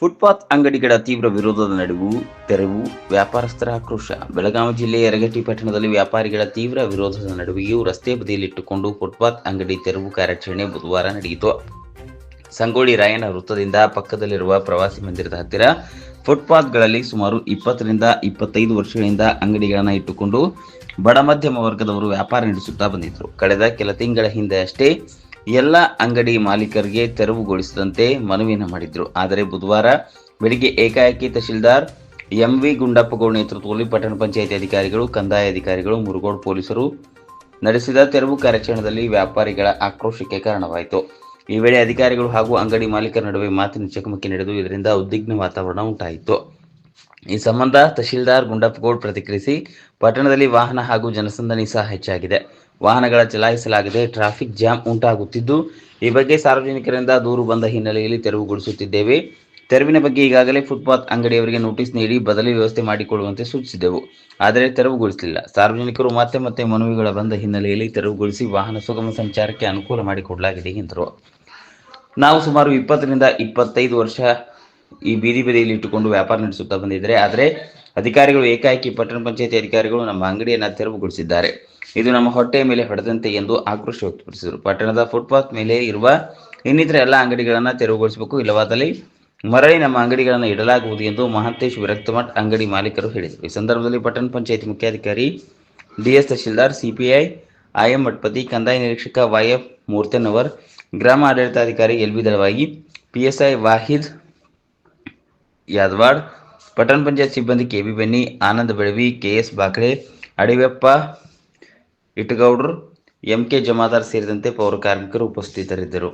Footpath ಅಂಗಡಿಗಳ ತೀವ್ರ ವಿರೋಧದ ನಡುವೆ ತೆರವು, ವ್ಯಾಪಾರಸ್ಥರ ಆಕ್ರೋಶ. ಬೆಳಗಾವಿ ಜಿಲ್ಲೆಯ ಯರಗಟ್ಟಿ ಪಟ್ಟಣದಲ್ಲಿ ವ್ಯಾಪಾರಿಗಳ ತೀವ್ರ ವಿರೋಧದ ನಡುವೆಯೂ ರಸ್ತೆ ಬದಿಯಲ್ಲಿಟ್ಟುಕೊಂಡು ಫುಟ್ಪಾತ್ ಅಂಗಡಿ ತೆರವು ಕಾರ್ಯಾಚರಣೆ ಬುಧವಾರ ನಡೆಯಿತು. ಸಂಗೋಳಿ ರಾಯನ ವೃತ್ತದಿಂದ ಪಕ್ಕದಲ್ಲಿರುವ ಪ್ರವಾಸಿ ಮಂದಿರದ ಹತ್ತಿರ ಫುಟ್ಪಾತ್ಗಳಲ್ಲಿ ಸುಮಾರು ಇಪ್ಪತ್ತರಿಂದ ಇಪ್ಪತ್ತೈದು ವರ್ಷಗಳಿಂದ ಅಂಗಡಿಗಳನ್ನು ಇಟ್ಟುಕೊಂಡು ಬಡ ಮಧ್ಯಮ ವರ್ಗದವರು ವ್ಯಾಪಾರ ನಡೆಸುತ್ತಾ ಬಂದಿದ್ದರು. ಕಳೆದ ಕೆಲ ತಿಂಗಳ ಹಿಂದೆ ಅಷ್ಟೇ ಎಲ್ಲ ಅಂಗಡಿ ಮಾಲೀಕರಿಗೆ ತೆರವುಗೊಳಿಸದಂತೆ ಮನವಿಯನ್ನು ಮಾಡಿದ್ರು. ಆದರೆ ಬುಧವಾರ ಬೆಳಿಗ್ಗೆ ಏಕಾಏಕಿ ತಹಶೀಲ್ದಾರ್ ಎಂ ವಿ ಗುಂಡಪ್ಪಗೌಡ ನೇತೃತ್ವದಲ್ಲಿ ಪಟ್ಟಣ ಪಂಚಾಯಿತಿ ಅಧಿಕಾರಿಗಳು, ಕಂದಾಯ ಅಧಿಕಾರಿಗಳು, ಮುರುಗೋಡ್ ಪೊಲೀಸರು ನಡೆಸಿದ ತೆರವು ಕಾರ್ಯಾಚರಣೆಯಲ್ಲಿ ವ್ಯಾಪಾರಿಗಳ ಆಕ್ರೋಶಕ್ಕೆ ಕಾರಣವಾಯಿತು. ಈ ವೇಳೆ ಅಧಿಕಾರಿಗಳು ಹಾಗೂ ಅಂಗಡಿ ಮಾಲೀಕರ ನಡುವೆ ಮಾತಿನ ಚಕಮಕಿ ನಡೆದು ಇದರಿಂದ ಉದ್ವಿಗ್ನ ವಾತಾವರಣ ಉಂಟಾಯಿತು. ಈ ಸಂಬಂಧ ತಹಶೀಲ್ದಾರ್ ಗುಂಡಪ್ಪಗೌಡ್ ಪ್ರತಿಕ್ರಿಯಿಸಿ, ಪಟ್ಟಣದಲ್ಲಿ ವಾಹನ ಹಾಗೂ ಜನಸಂದಣಿ ಸಹ ಹೆಚ್ಚಾಗಿದೆ. ವಾಹನಗಳ ಚಲಾಯಿಸಲಾಗಿದೆ ಟ್ರಾಫಿಕ್ ಜಾಮ್ ಉಂಟಾಗುತ್ತಿದ್ದು, ಈ ಬಗ್ಗೆ ಸಾರ್ವಜನಿಕರಿಂದ ದೂರು ಬಂದ ಹಿನ್ನೆಲೆಯಲ್ಲಿ ತೆರವುಗೊಳಿಸುತ್ತಿದ್ದೇವೆ. ತೆರವಿನ ಬಗ್ಗೆ ಈಗಾಗಲೇ ಫುಟ್ಪಾತ್ ಅಂಗಡಿಯವರಿಗೆ ನೋಟಿಸ್ ನೀಡಿ ಬದಲಿ ವ್ಯವಸ್ಥೆ ಮಾಡಿಕೊಳ್ಳುವಂತೆ ಸೂಚಿಸಿದೆವು ಆದರೆ ತೆರವುಗೊಳಿಸಲಿಲ್ಲ. ಸಾರ್ವಜನಿಕರು ಮತ್ತೆ ಮತ್ತೆ ಮನವಿಗಳ ಬಂದ ಹಿನ್ನೆಲೆಯಲ್ಲಿ ತೆರವುಗೊಳಿಸಿ ವಾಹನ ಸುಗಮ ಸಂಚಾರಕ್ಕೆ ಅನುಕೂಲ ಮಾಡಿಕೊಡಲಾಗಿದೆ ಎಂದರು. ನಾವು ಸುಮಾರು ಇಪ್ಪತ್ತರಿಂದ ಇಪ್ಪತ್ತೈದು ವರ್ಷ ಈ ಬೀದಿ ಬದಿಯಲ್ಲಿ ಇಟ್ಟುಕೊಂಡು ವ್ಯಾಪಾರ ನಡೆಸುತ್ತಾ ಬಂದಿದ್ದರೆ ಆದರೆ ಅಧಿಕಾರಿಗಳು ಏಕಾಏಕಿ ಪಟ್ಟಣ ಪಂಚಾಯತಿ ಅಧಿಕಾರಿಗಳು ನಮ್ಮ ಅಂಗಡಿಯನ್ನು ತೆರವುಗೊಳಿಸಿದ್ದಾರೆ. ಇದು ನಮ್ಮ ಹೊಟ್ಟೆಯ ಮೇಲೆ ಹೊಡೆದಂತೆ ಎಂದು ಆಕ್ರೋಶ ವ್ಯಕ್ತಪಡಿಸಿದರು. ಪಟ್ಟಣದ ಫುಟ್ಪಾತ್ ಮೇಲೆ ಇರುವ ಇನ್ನಿತರ ಎಲ್ಲ ಅಂಗಡಿಗಳನ್ನು ತೆರವುಗೊಳಿಸಬೇಕು. ಇಲ್ಲವಾದಲ್ಲಿ ಮರಳಿ ನಮ್ಮ ಅಂಗಡಿಗಳನ್ನು ಇಡಲಾಗುವುದು ಎಂದು ಮಹಾಂತೇಶ್ ವಿರಕ್ತಮಠ್ ಅಂಗಡಿ ಮಾಲೀಕರು ಹೇಳಿದರು. ಈ ಸಂದರ್ಭದಲ್ಲಿ ಪಟ್ಟಣ ಪಂಚಾಯತಿ ಮುಖ್ಯಾಧಿಕಾರಿ DS tahsildar CPI IM Mathapati, ಕಂದಾಯ ನಿರೀಕ್ಷಕ ವೈಎಫ್ ಮೂರ್ತನವರ್, ಗ್ರಾಮ ಆಡಳಿತಾಧಿಕಾರಿ ಎಲ್ ಬಿ ದಳವಾಗಿ ಪಿಎಸ್ಐ ವಾಹಿದ್ ಯಾದವಾಡ್ ಪಟ್ಟಣ ಪಂಚಾಯತ್ ಸಿಬ್ಬಂದಿ K B Benni, Anand Belavi K S Bakre, Adiveppa, Itagoudru, MK Jamadar ಸೇರಿದಂತೆ ಪೌರ ಕಾರ್ಮಿಕರು ಉಪಸ್ಥಿತರಿದ್ದರು.